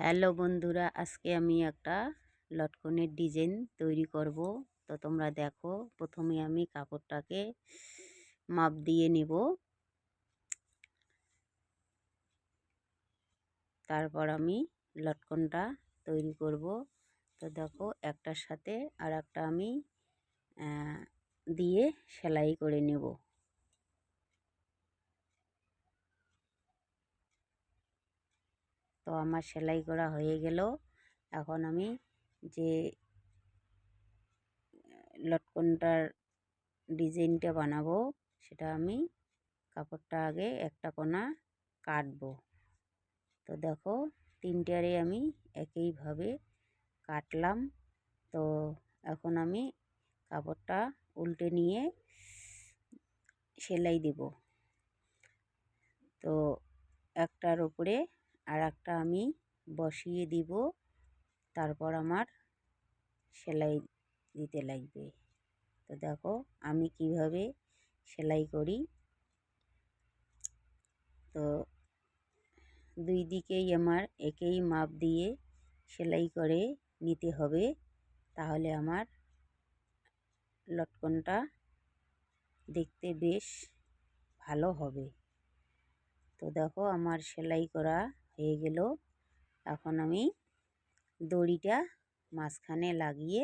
Hello বন্ধুরা, আজকে আমি একটা লটকনের ডিজাইন তৈরি করব। তো তোমরা দেখো, প্রথমে আমি কাপড়টাকে মাপ দিয়ে নিব। তারপর আমি লটকনটা তৈরি করব। তো দেখো, একটার সাথে আর একটা আমি দিয়ে সেলাই করে নেব। তো আমার সেলাই করা হয়ে গেল। এখন আমি যে, লটকনটার ডিজাইনটা বানাবো, সেটা আমি কাপড়টা আগে একটা কোনা কাটবো। তো দেখো, তিনটারে আমি একইভাবে কাটলাম। তো এখন আমি কাপড়টা উল্টে নিয়ে সেলাই দেব। তো একটার উপরে আর একটা আমি বসিয়ে দিব। তারপর আমার সেলাই দিতে লাগবে। তো দেখো আমি কীভাবে সেলাই করি। তো দুই দিকেই আমার একই মাপ দিয়ে সেলাই করে নিতে হবে। তাহলে আমার লটকনটা দেখতে বেশ ভালো হবে। তো দেখো আমার সেলাই করা হয়ে গেল। এখন আমি দড়িটা মাঝখানে লাগিয়ে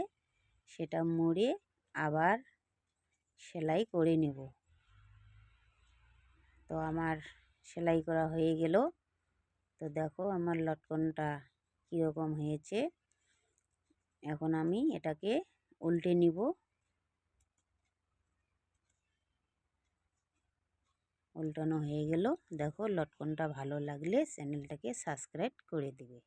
সেটা মুড়ে আবার সেলাই করে নেব। তো আমার সেলাই করা হয়ে গেল। তো দেখো আমার লটকনটা কীরকম হয়েছে। এখন আমি এটাকে উল্টে নিব। উল্টানো হয়ে গেল। দেখো লটকনটা ভালো লাগলে চ্যানেলটাকে সাবস্ক্রাইব করে দেবে।